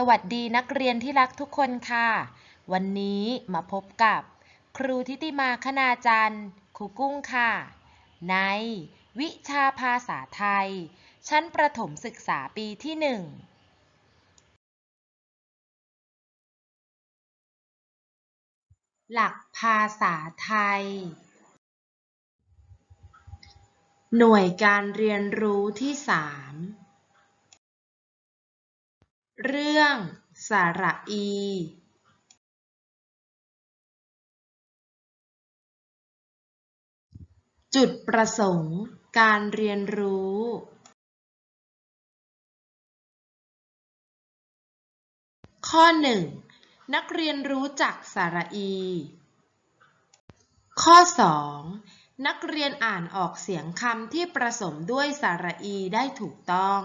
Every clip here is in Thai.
สวัสดีนักเรียนที่รักทุกคนค่ะ วันนี้มาพบกับ ครูทิติมาคณาจันทร์ครูกุ้งค่ะ ใน วิชาภาษาไทย ชั้นประถมศึกษาปีที่หนึ่งหลักภาษาไทย หน่วยการเรียนรู้ที่สาม เรื่องสระอีจุดประสงค์การเรียนรู้ ข้อ 1. นักเรียนรู้จักสระอี ข้อ 2. นักเรียนอ่านออกเสียงคำที่ประสมด้วยสระอีได้ถูกต้อง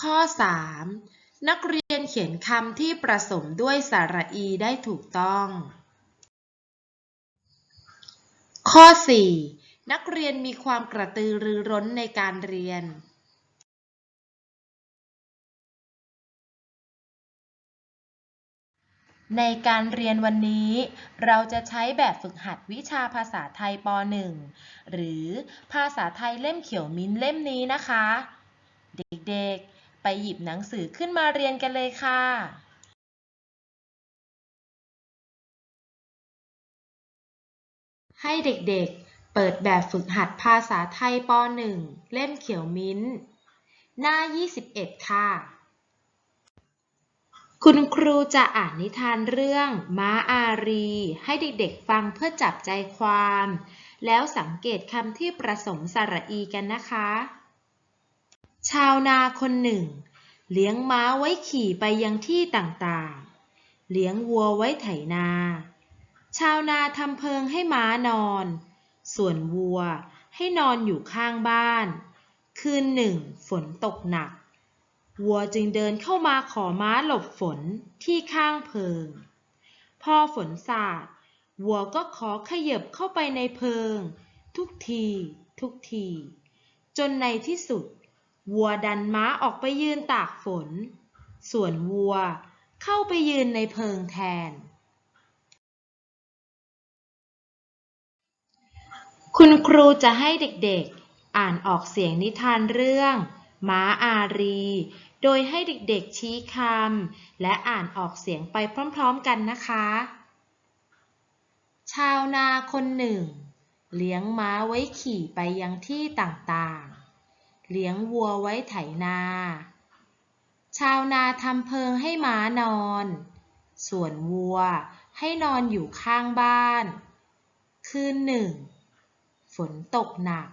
ข้อ 3. นักเรียนเขียนคำที่ประสมด้วยสระอีได้ถูกต้อง ข้อ 4. นักเรียนมีความกระตือรือร้นในการเรียน ในการเรียนวันนี้ เราจะใช้แบบฝึกหัดวิชาภาษาไทยป .1 หรือภาษาไทยเล่มเขียวมิ้นเล่มนี้นะคะ เด็กๆ ไปหยิบหนังสือขึ้นมาเรียนกันเลยค่ะให้เด็กๆ เปิดแบบฝึกหัดภาษาไทยป .1 เล่มเขียวมิ้นท์หน้า 21 ค่ะ คุณครูจะอ่านนิทานเรื่อง ม้าอารี ให้เด็กๆฟังเพื่อจับใจความ แล้วสังเกตคำที่ประสมสระอีกันนะคะ ชาวนาคนหนึ่ง เลี้ยงม้าไว้ขี่ไปยังที่ต่างๆ เลี้ยงวัวไว้ไถนา ชาวนาทำเพิงให้ม้านอน ส่วนวัวให้นอนอยู่ข้างบ้าน คืนหนึ่งฝนตกหนัก วัวจึงเดินเข้ามาขอม้าหลบฝนที่ข้างเพิง พอฝนสาด วัวก็ขอขยับเข้าไปในเพิง ทุกที ทุกที จนในที่สุด วัวดันม้าออกไปยืนตากฝน ส่วนวัวเข้าไปยืนในเพิงแทน คุณครูจะให้เด็กๆ อ่านออกเสียงนิทานเรื่อง ม้าอารี โดยให้เด็กๆชี้คำและอ่านออกเสียงไปพร้อมๆกันนะคะ ชาวนาคนหนึ่ง เลี้ยงม้าไว้ขี่ไปยังที่ต่างๆ เลี้ยงวัวไว้ไถนา ชาวนาทำเพิงให้ม้านอน ส่วนวัวให้นอนอยู่ข้างบ้าน คืนหนึ่ง ฝนตกหนัก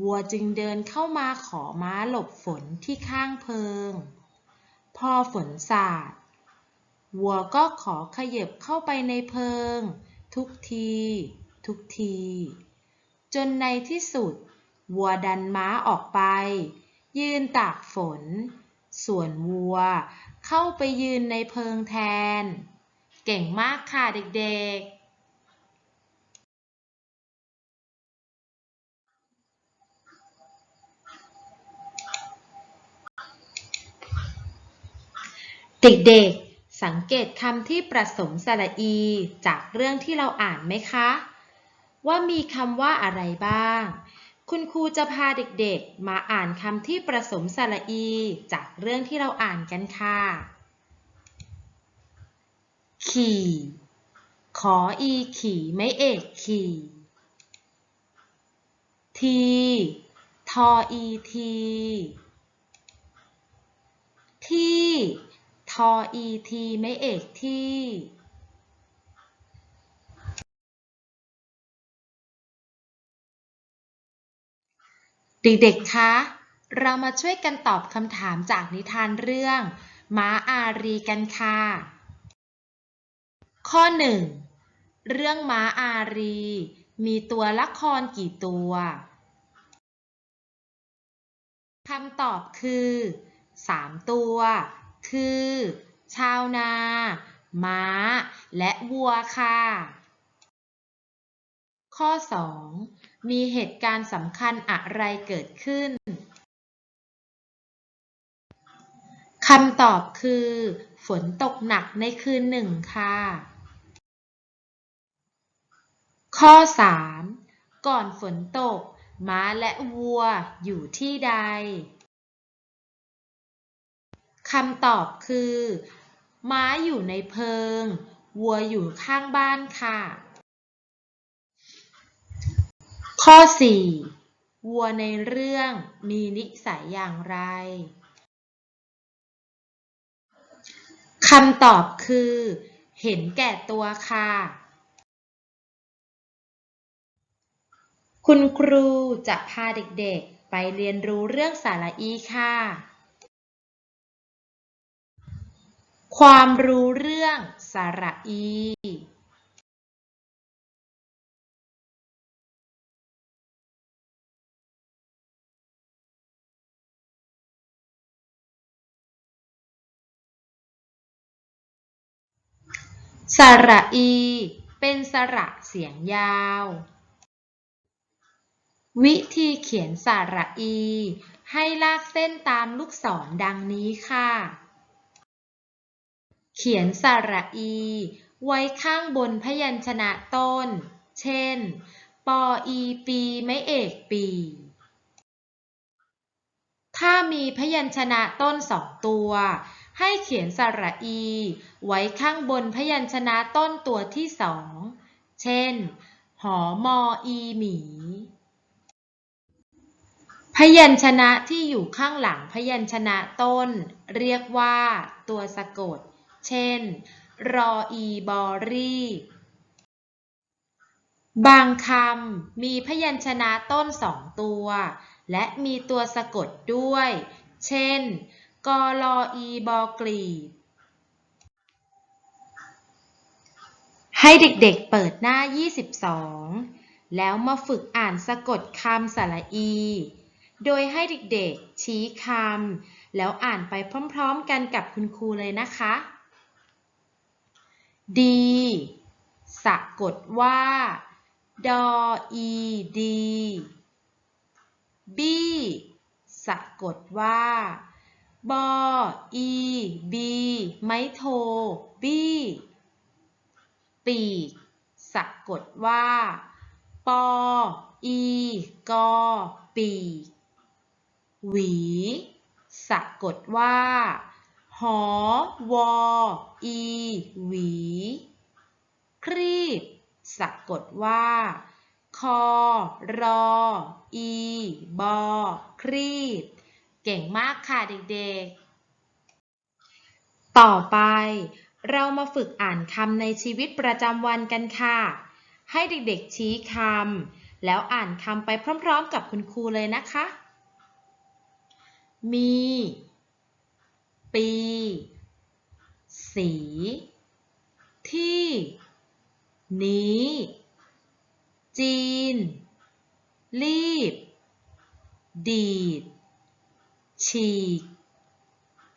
วัวจึงเดินเข้ามาขอม้าหลบฝนที่ข้างเพิง พอฝนสาด วัวก็ขอขยับเข้าไปในเพิง ทุกที ทุกที จนในที่สุด วัวดันม้าออกไป ยืนตากฝน ส่วนวัวเข้าไปยืนในเพิงแทน เก่งมากค่ะเด็กๆเด็กๆ สังเกตคำที่ประสมสระอี จากเรื่องที่เราอ่านไหมคะ ว่ามีคำว่าอะไรบ้าง คุณครูจะพาเด็กๆ มาอ่านคำที่ประสมสระอี จากเรื่องที่เราอ่านกันค่ะ ขี่ ขออีขี่ไม่เอกขี่ ที ทออีที ที่ ทออีทีไม่เอกที่ เด็กๆ คะ เรามาช่วยกันตอบคำถามจากนิทานเรื่องม้าอารีกันค่ะ ข้อ 1. เรื่องม้าอารี มีตัวละครกี่ตัวคำตอบคือ 3 ตัว คือ ชาวนา ม้า และวัวค่ะ ข้อ 2. มีเหตุการณ์สำคัญอะไรเกิดขึ้นคำตอบคือ ฝนตกหนักในคืนหนึ่งค่ะ ข้อ 3. ก่อนฝนตก ม้าและวัวอยู่ที่ใดคำตอบคือ ม้าอยู่ในเพิง วัวอยู่ข้างบ้านค่ะ ข้อ 4. วัวในเรื่องมีนิสัยอย่างไร คำตอบคือ เห็นแก่ตัวค่ะ คุณครูจะพาเด็กๆ ไปเรียนรู้เรื่องสาระอีค่ะ ความรู้เรื่องสาระอี สระอี เป็นสระเสียงยาว วิธีเขียนสระอี ให้ลากเส้นตามลูกศรดังนี้ค่ะ เขียนสระอี ไว้ข้างบนพยัญชนะต้น เช่น ปออีปีไม่เอกปี ถ้ามีพยัญชนะต้นสองตัว ให้เขียนสระอี ไว้ข้างบนพยัญชนะต้นตัวที่สอง เช่น หอมออีหมี พยัญชนะที่อยู่ข้างหลังพยัญชนะต้น เรียกว่าตัวสะกด เช่น รออีบอรี่บางคำมีพยัญชนะต้นสองตัว และมีตัวสะกดด้วย เช่น กอลออีบอกลีบให้เด็กๆเปิดหน้า 22 แล้วมาฝึกอ่านสะกดคำสระอี โดยให้เด็กๆ ชี้คำแล้วอ่านไปพร้อมๆกันกับคุณครูเลยนะคะ ดี สะกดว่า ดออีดี บี สะกดว่า บอ อีบี ไม้โท บี้ปีกสะกดว่า ปอ อี กอ ปีก หวี สะกดว่า หอ วอ อี หวี ครีบ สะกดว่า คอ รอ อี บอ ครีบ เก่งมากค่ะเด็กๆ ต่อไปเรามาฝึกอ่านคำในชีวิตประจำวันกันค่ะ ให้เด็กๆชี้คำแล้วอ่านคำไปพร้อมๆ กับคุณครูเลยนะคะ มี ปี สี ที่ นี้ จีน รีบ ดีด ฉีก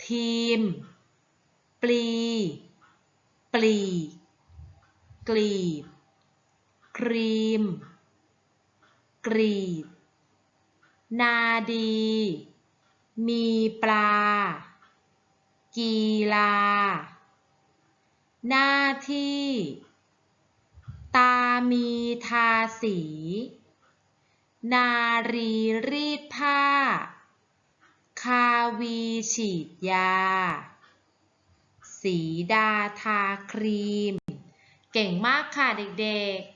ทีม ปลี ปลี กลีบ ครีม กรีด นาดี มีปลา กีฬา หน้าที่ ตามีทาสี นารีรีดผ้า คาวีฉีดยา สีดาทาครีม เก่งมากค่ะเด็กๆ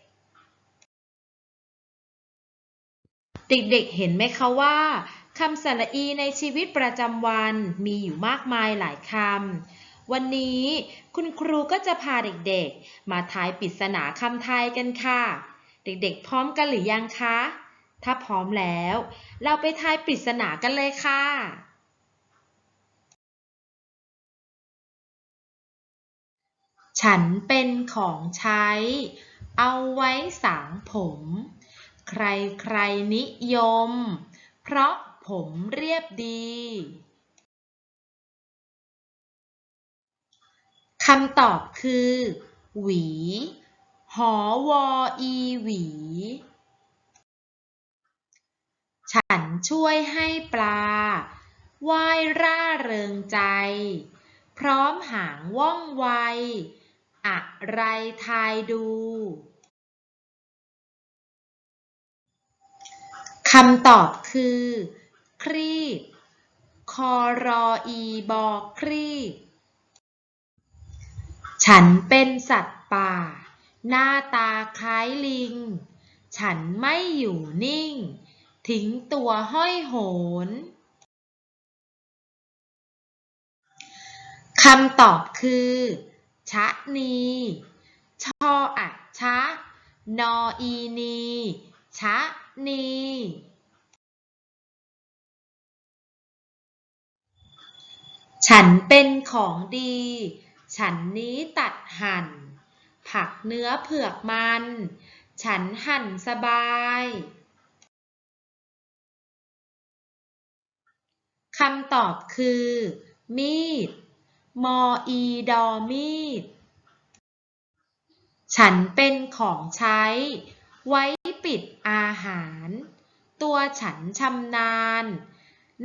เด็กๆ เห็นไหมคะว่าคำสระอีในชีวิตประจำวันมีอยู่มากมายหลายคำ วันนี้คุณครูก็จะพาเด็กๆ มาทายปริศนาคำไทยกันค่ะ เด็กๆ พร้อมกันหรือยังคะ ถ้าพร้อมแล้ว เราไปทายปริศนากันเลยค่ะ ฉันเป็นของใช้ เอาไว้สางผม ใครๆนิยม เพราะผมเรียบดี คำตอบคือ หวี หอวออีหวี ฉัน ช่วยให้ปลาว่ายร่าเริงใจ พร้อมหางว่องไว อะไรทายดูคำตอบคือ ครีบคอรออีบอครีบฉันเป็นสัตว์ป่า หน้าตาคล้ายลิง ฉันไม่อยู่นิ่ง ทิ้งตัวห้อยโหนคำตอบคือ ชะนี ชออะชะ นออีนี ชะนี ฉันเป็นของดี ฉันนี้ตัดหั่น ผักเนื้อเผือกมัน ฉันหั่นสบาย คำตอบคือ มีด มออีดอมีด ฉันเป็นของใช้ ไว้ปิดอาหาร ตัวฉันชำนาญ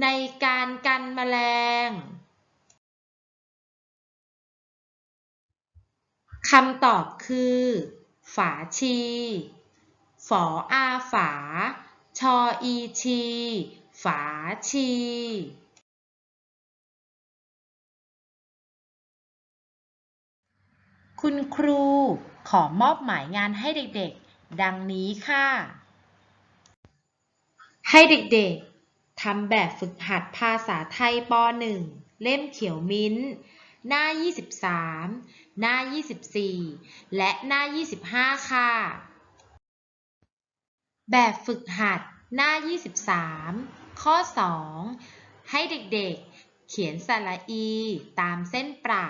ในการกันแมลงคำตอบคือ ฝาชี ฝออาฝา ชออีชี ฝาชี คุณครูขอมอบหมายงานให้เด็กๆ ดังนี้ค่ะ ให้เด็กๆทำแบบฝึกหัดภาษาไทยป .1 เล่มเขียวมิ้นท์หน้า 23 หน้า 24 และหน้า 25 ค่ะ แบบฝึกหัดหน้า 23 ข้อ 2 ให้เด็กๆ เขียนสระอีตามเส้นประ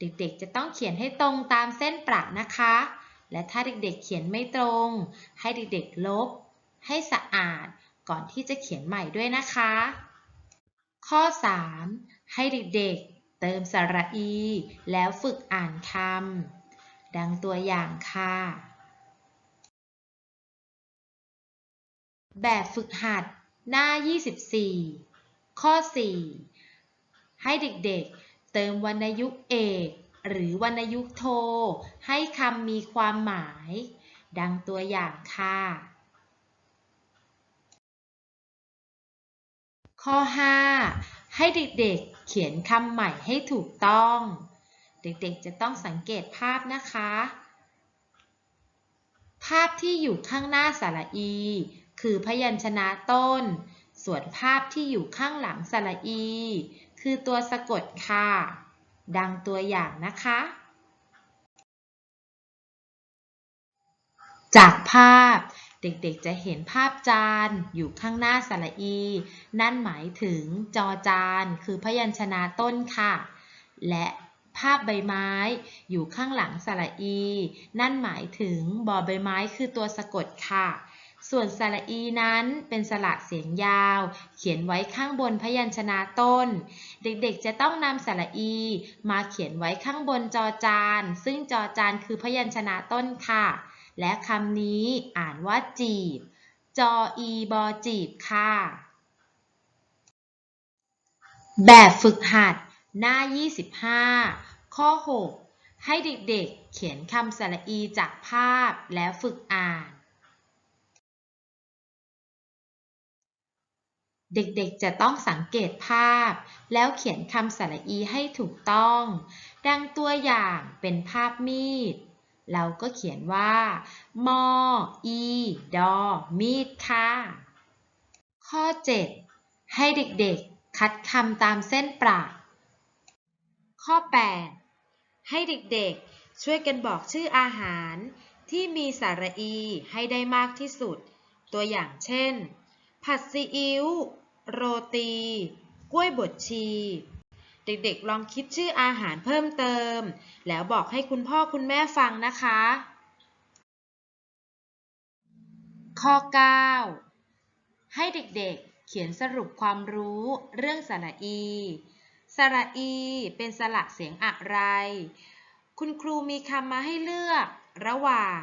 เด็กๆ จะต้องเขียนให้ตรงตามเส้นประนะคะ และถ้าเด็กๆ เขียนไม่ตรง ให้เด็กๆ ลบ ให้สะอาดก่อนที่จะเขียนใหม่ด้วยนะคะ ข้อ 3 ให้เด็กๆ เติมสระอี แล้วฝึกอ่านคำ ดังตัวอย่างค่ะ แบบฝึกหัดหน้า 24 ข้อ 4 ให้เด็กๆ เติมวรรณยุกต์เอก หรือวรรณยุกต์โท ให้คำมีความหมาย ดังตัวอย่างค่ะ ข้อ 5 ให้เด็กๆเขียนคำใหม่ให้ถูกต้อง เด็กๆจะต้องสังเกตภาพนะคะ ภาพที่อยู่ข้างหน้าสระอี คือพยัญชนะต้น ส่วนภาพที่อยู่ข้างหลังสระอี คือตัวสะกดค่ะ ดังตัวอย่างนะคะ จากภาพเด็กๆจะเห็นภาพจานอยู่ข้างหน้าสระอี นั่นหมายถึงจอจานคือพยัญชนะต้นค่ะ และภาพใบไม้อยู่ข้างหลังสระอี นั่นหมายถึงบอใบไม้คือตัวสะกดค่ะ ส่วนสระอีนั้นเป็นสระเสียงยาว เขียนไว้ข้างบนพยัญชนะต้น เด็กๆจะต้องนำสระอี มาเขียนไว้ข้างบนจอจาน ซึ่งจอจานคือพยัญชนะต้นค่ะ และคำนี้อ่านว่าจีบ จออีบอจีบค่ะ แบบฝึกหัด หน้า 25 ข้อ 6 ให้เด็กๆเขียนคำสระอีจากภาพแล้วฝึกอ่าน เด็กๆ จะต้องสังเกตภาพ แล้วเขียนคำสระอีให้ถูกต้อง ดังตัวอย่างเป็นภาพมีด เราก็เขียนว่า มอ อี ดอ มีดค่ะ ข้อ 7 ให้เด็กๆ คัดคำตามเส้นประข้อ 8 ให้เด็กๆ ช่วยกันบอกชื่ออาหาร ที่มีสระอีให้ได้มากที่สุด ตัวอย่างเช่น ผัดซีอิ๊ว โรตี กล้วยบดชี เด็กๆ ลองคิดชื่ออาหารเพิ่มเติม แล้วบอกให้คุณพ่อคุณแม่ฟังนะคะ ข้อ 9 ให้เด็กๆ เขียนสรุปความรู้เรื่องสระอี สระอีเป็นสระเสียงอะไร คุณครูมีคำมาให้เลือกระหว่าง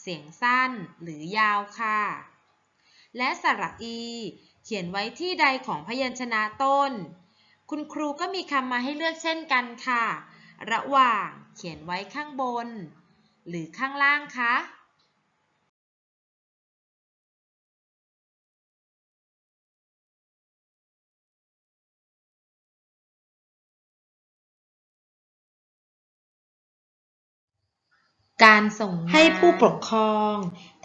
เสียงสั้นหรือยาวค่ะ และสระอี เขียนไว้ที่ใดของพยัญชนะต้น คุณครูก็มีคำมาให้เลือกเช่นกันค่ะ ระหว่างเขียนไว้ข้างบน หรือข้างล่างคะ การส่งงานให้ผู้ปกครอง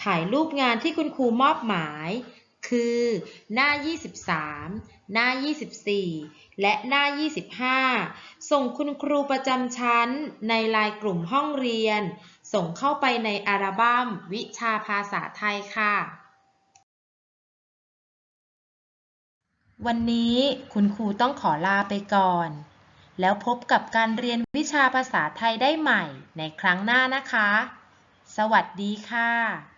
ถ่ายรูปงานที่คุณครูมอบหมาย คือ หน้า 23 หน้า 24 และหน้า 25 ส่งคุณครูประจำชั้นในไลน์กลุ่มห้องเรียน ส่งเข้าไปในอัลบั้มวิชาภาษาไทยค่ะ วันนี้คุณครูต้องขอลาไปก่อน แล้วพบกับการเรียนวิชาภาษาไทยได้ใหม่ในครั้งหน้านะคะ สวัสดีค่ะ